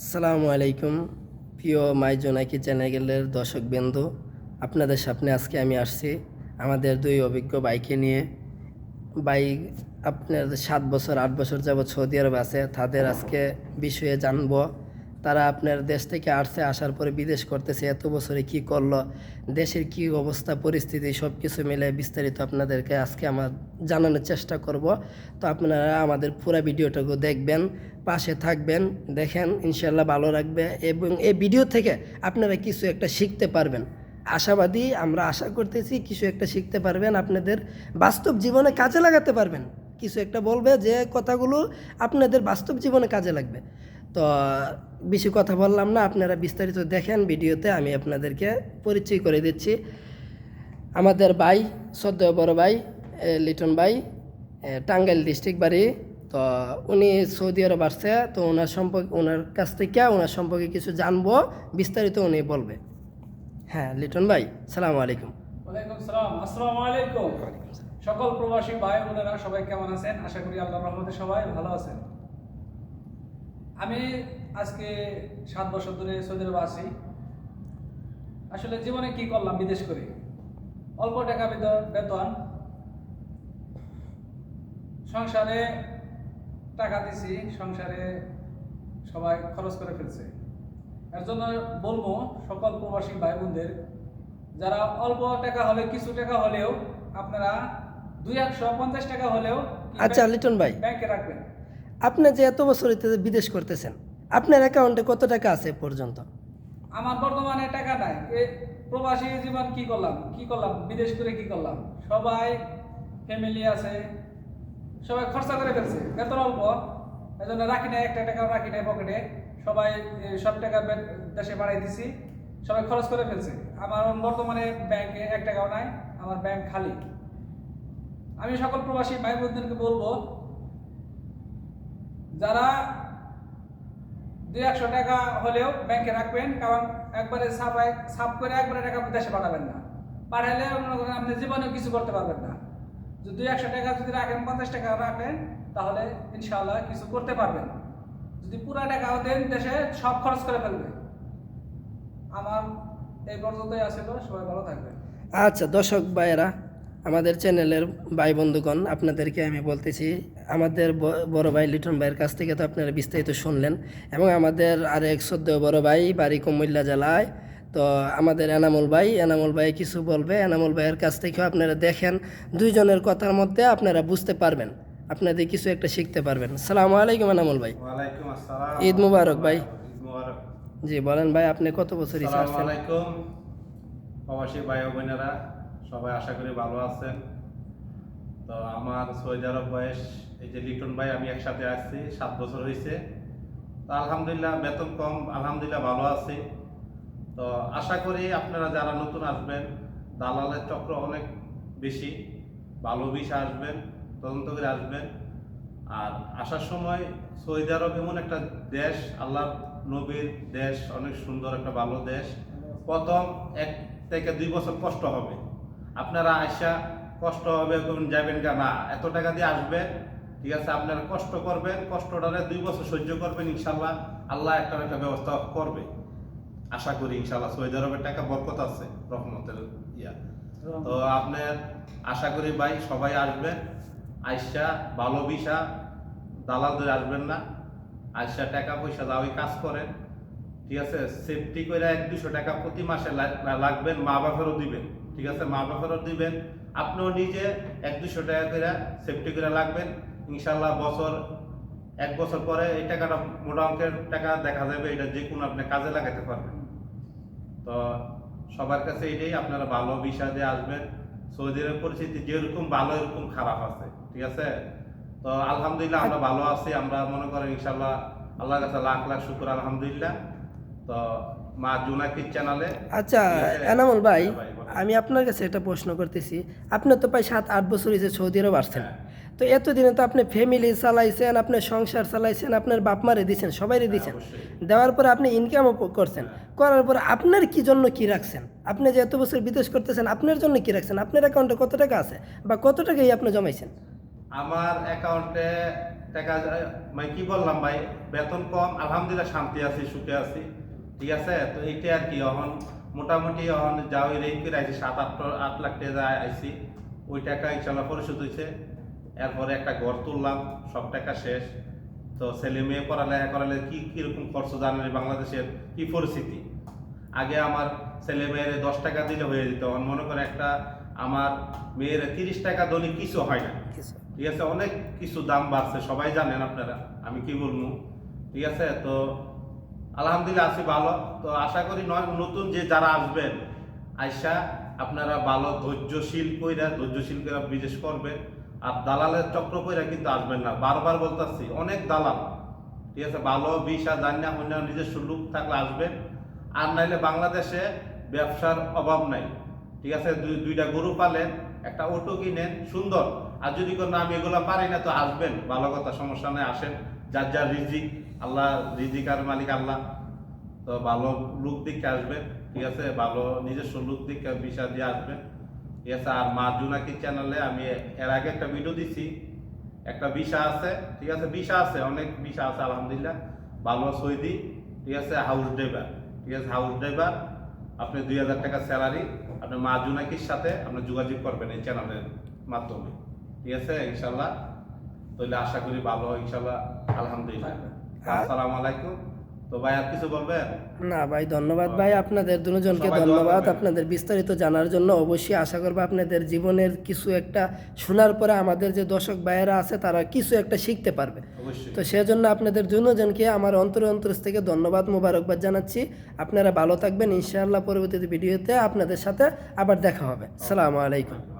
আসসালামু আলাইকুম, প্রিয় মাই জোনাকি চ্যানেলের দর্শক বিন্দু আপনাদের সামনে আজকে আমি আসছি আমাদের দুই অভিজ্ঞ বাইকে নিয়ে। বাইক আপনার সাত বছর, আট বছর যাবৎ সৌদি আরব আছে, তাদের আজকে বিষয়ে জানব। তারা আপনার দেশ থেকে আসছে, আসার পরে বিদেশ করতেছে, এত বছরে কি করল, দেশের কি অবস্থা, পরিস্থিতি সব কিছু মিলে বিস্তারিত আপনাদেরকে আজকে আমার জানানোর চেষ্টা করব। তো আপনারা আমাদের পুরো ভিডিওটাকে দেখবেন, পাশে থাকবেন, দেখেন ইনশাল্লাহ ভালো রাখবে এবং এই ভিডিও থেকে আপনারা কিছু একটা শিখতে পারবেন। আশাবাদী আমরা আশা করতেছি কিছু একটা শিখতে পারবেন, আপনাদের বাস্তব জীবনে কাজে লাগাতে পারবেন। কিছু একটা বলবে যে কথাগুলো আপনাদের বাস্তব জীবনে কাজে লাগবে। তো বেশি কথা বললাম না, আপনারা বিস্তারিত দেখেন ভিডিওতে, আমি আপনাদেরকে পরিচয় করে দিচ্ছি। আমাদের ভাই সদ্য বড় ভাই লিটন ভাই টাঙ্গাইল ডিস্ট্রিক্ট বাড়ি। তো উনি সৌদি আরব আসছে, তো ওনার সম্পর্কে, ওনার কাছ থেকে ওনার সম্পর্কে কিছু জানব, বিস্তারিত উনি বলবে। হ্যাঁ লিটন ভাই, সালামু আলাইকুম। সকল প্রবাসী ভাই বোনেরা সবাই কেমন আছেন? আশা করি আল্লাহর রহমতে সবাই ভালো আছেন। আমি আজকে সাত বছর ধরে সৌদি আরবে আছি। আসলে জীবনে কি করলাম বিদেশ করে? অল্প টাকা বেতন বেতন। সংসারে টাকা দিছি সংসারে সবাই খরচ করে ফেলছে। এর জন্য বলব সকল প্রবাসী ভাই বোনদের যারা অল্প টাকা হলে কিছু টাকা হলেও আপনারা দুই একশো পঞ্চাশ টাকা হলেও আচ্ছা লিটন ভাই। ব্যাংকে রাখবেন। আপনি যে এত বছর বিদেশ করতেছেন আপনার অ্যাকাউন্টে কত টাকা আছে পর্যন্ত? আমার বর্তমানে টাকা নাই। প্রবাসী জীবন কি করলাম? কি করলাম? বিদেশ করে কি করলাম? সবাই ফ্যামিলি আছে, সবাই খরচা করে ফেলছে। বেতন অল্প এই জন্য রাখি নাই, একটা টাকাও রাখি নাই পকেটে সবাই সব টাকা দেশে বাড়াই দিছি। সবাই খরচ করে ফেলছে। আমার বর্তমানে ব্যাংকে এক টাকাও নাই, আমার ব্যাংক খালি। আমি সকল প্রবাসী ভাই বোনদেরকে বলব, যারা দুই একশো টাকা হলেও ব্যাংকে রাখবেন, কারণ একবারে ছাপাই ছাপ করে একবারে টাকা দেশে পাঠাবেন না। পাঠালে মনে করেন আপনি জীবনে কিছু করতে পারবেন না। যদি একশো টাকা যদি রাখেন, পঞ্চাশ টাকা রাখেন, তাহলে ইনশাআল্লাহ কিছু করতে পারবেন। যদি পুরো টাকাও দেন, দেশে সব খরচ করে ফেলবে। আমার এই পর্যন্তই আসিল, সবাই ভালো থাকবে আচ্ছা দর্শক ভাইয়েরা আমাদের চ্যানেলের ভাই বন্ধুগণ আপনাদেরকে আমি বলতেছি আমাদের বড় ভাই লিটন ভাইয়ের কাছ থেকে তো আপনারা বিস্তারিত শুনলেন এবং আমাদের আরেক সদ্য বড় ভাই বাড়ি কুমিল্লা জেলায়। তো আমাদের এনামুল ভাই এনামুল ভাই কিছু বলবে। এনামুল ভাইয়ের কাছ থেকেও আপনারা দেখেন দুইজনের কথার মধ্যে আপনারা বুঝতে পারবেন আপনাদের কিছু একটা শিখতে পারবেন। সালামু আলাইকুম এনামুল ভাই। ঈদ মুবারক ভাই। জি বলেন ভাই আপনি কত বছর আসসালামু আলাইকুম। প্রবাসী ভাই বোনেরা সবাই আশা করি ভালো আছেন। তো আমার সৌদি বয়স, এই যে লিটন ভাই, আমি একসাথে আসছি সাত বছর হয়েছে তো আলহামদুলিল্লাহ, বেতন কম, আলহামদুলিল্লাহ ভালো আছি। তো আশা করি আপনারা যারা নতুন আসবেন, দালালের চক্র অনেক বেশি, ভালো বিষ আসবেন, তদন্ত করে আসবেন। আর আসার সময় সৌদি আরব এমন একটা দেশ আল্লাহ নবীর দেশ, অনেক সুন্দর, একটা ভালো দেশ। প্রথম এক থেকে দুই বছর কষ্ট হবে। আপনারা আইসা কষ্ট হবে কোন যাবেন গা? না এত টাকা দিয়ে আসবেন ঠিক আছে আপনারা কষ্ট করবেন কষ্টটারে দুই বছর সহ্য করবেন ইনশাল্লাহ আল্লাহ একটা একটা ব্যবস্থা করবে। আশা করি ইনশাল্লাহ সৌদি আরবের টাকা বরকত আছে রহমতের ইয়া। তো আপনার আশা করি ভাই সবাই আসবেন আইসা ভালো ভিসা দালাল ধরে আসবেন না আইসা টাকা পয়সা দাওই কাজ করেন ঠিক আছে? সেফটি করে এক দুশো টাকা প্রতি মাসে লাগবেন, মা বাপেরও দিবেন। ঠিক আছে? মা বাপেরও দিবেন। আপনিও নিজে এক দুশো টাকা করে সেফটি করে লাগবেন। ইনশাল্লাহ বছর, এক বছর পরে এই টাকাটা মোটা অঙ্কের টাকা দেখা যাবে, এটা যে কোনো আপনি কাজে লাগাতে পারবেন। তো সবার কাছে এটাই, আপনারা ভালো বিষয় দিয়ে আসবেন। সৌদি আরবের পরিস্থিতি যেরকম ভালো, এরকম খারাপ আছে। ঠিক আছে? তো আলহামদুলিল্লাহ আমরা ভালো আছি। আমরা মনে করেন ইনশাল্লাহ আল্লাহর কাছে লাখ লাখ শুকুর, আলহামদুলিল্লাহ। তো মা জুনাকির চ্যানেলে আচ্ছা এনামুল ভাই আমি আপনার কাছে একটা প্রশ্ন করতেছি। আপনি তো প্রায় সাত আট বছর হয়েছে সৌদি আরব আসছেন। তো এতদিনে তো আপনি ফ্যামিলি চালাইছেন আপনার সংসার চালাইছেন আপনার বাপ মারে দিয়েছেন সবাইরে দিয়েছেন দেওয়ার পর আপনি ইনকামও করছেন। করার পর আপনার কি জন্য কি রাখছেন? আপনি যে এত বছর বিদেশ করতেছেন আপনার জন্য কি রাখছেন? আপনার অ্যাকাউন্টে কত টাকা আছে বা কত টাকাই আপনি জমাইছেন? আমার অ্যাকাউন্টে টাকা মানে কি বললাম ভাই? বেতন কম আলহামদুলিল্লাহ শান্তি আছি সুখে আছি। ঠিক আছে? তো এইটা আর কি এখন মোটামুটি এখন যা ওই রেঞ্জ করে সাত আট আট লাখ টাকা আইছি ওই টাকা ইনশাল্লাহ পরিশোধ হয়েছে এরপরে একটা ঘর তুললাম সব টাকা শেষ। তো ছেলে মেয়ে পড়ালেখা করালে কী কীরকম খরচ জানেন বাংলাদেশের কি পরিস্থিতি? আগে আমার ছেলে মেয়ের দশ টাকা দিলে হয়ে যেত এখন মনে করে একটা আমার মেয়ের তিরিশ টাকা দৈনিক কিছু হয় না। ঠিক আছে? অনেক কিছু দাম বাড়ছে সবাই জানেন আপনারা আমি কি বলব? ঠিক আছে? তো আলহামদুলিল্লাহ আছি ভালো। তো আশা করি নয়, নতুন যে যারা আসবেন, আইসা আপনারা ভালো ধৈর্যশীল কইরা, ধৈর্যশীল করে বিশেষ করবেন। আর দালালের চক্র কইরা কিন্তু আসবেন না। বারবার বলতাছি, অনেক দালাল, ঠিক আছে? ভালো, বিষা জান্না অন্য নিজস্ব লোক থাকলে আসবেন। আর নাইলে বাংলাদেশে ব্যবসার অভাব নাই, ঠিক আছে? দুই, দুইটা গরু পালেন, একটা অটো কিনেন, সুন্দর। আর যদি কোনো আমি এগুলো পারি না, তো আসবেন। ভালো কথা, সমস্যা নেই, আসেন। যার যার রিজিক, আল্লাহ রিজিক আর মালিক আল্লাহ। তো ভালো লুক দিকে আসবেন, ঠিক আছে? ভালো নিজস্ব লুক দিকে বিষা দিয়ে আসবেন, ঠিক আছে? আর মা জুনাকি চ্যানেলে আমি এর আগে একটা ভিডিও দিছি। একটা বিষা আছে, ঠিক আছে? বিষা আছে, অনেক বিষা আছে, আলহামদুলিল্লাহ। ভালো সৈদি, ঠিক আছে? হাউস ড্রাইভার ঠিক আছে? হাউস ড্রাইভার আপনি দুই হাজার টাকা স্যালারি আপনি মা জুনাকির সাথে আপনি যোগাযোগ করবেন এই চ্যানেলের মাধ্যমে, ঠিক আছে? ইনশাল্লাহ। তাহলে আশা করি ভালো ইনশাল্লাহ আলহামদুলিল্লাহ। আসসালামু আলাইকুম। তো ভাই আর কিছু বলবেন? না ভাই ধন্যবাদ ভাই আপনাদের দুজনকে ধন্যবাদ। আপনাদের বিস্তারিত জানার জন্য অবশ্যই আশা করব আপনাদের জীবনের কিছু একটা শোনার পরে আমাদের যে দর্শক ভাইয়েরা আছে তারা কিছু একটা শিখতে পারবে। তো সেজন্য আপনাদের দুজনকে আমার অন্তর অন্তর থেকে ধন্যবাদ মোবারকবাদ জানাচ্ছি। আপনারা ভালো থাকবেন ইনশাআল্লাহ পরবর্তী ভিডিওতে আপনাদের সাথে আবার দেখা হবে। সালামু আলাইকুম।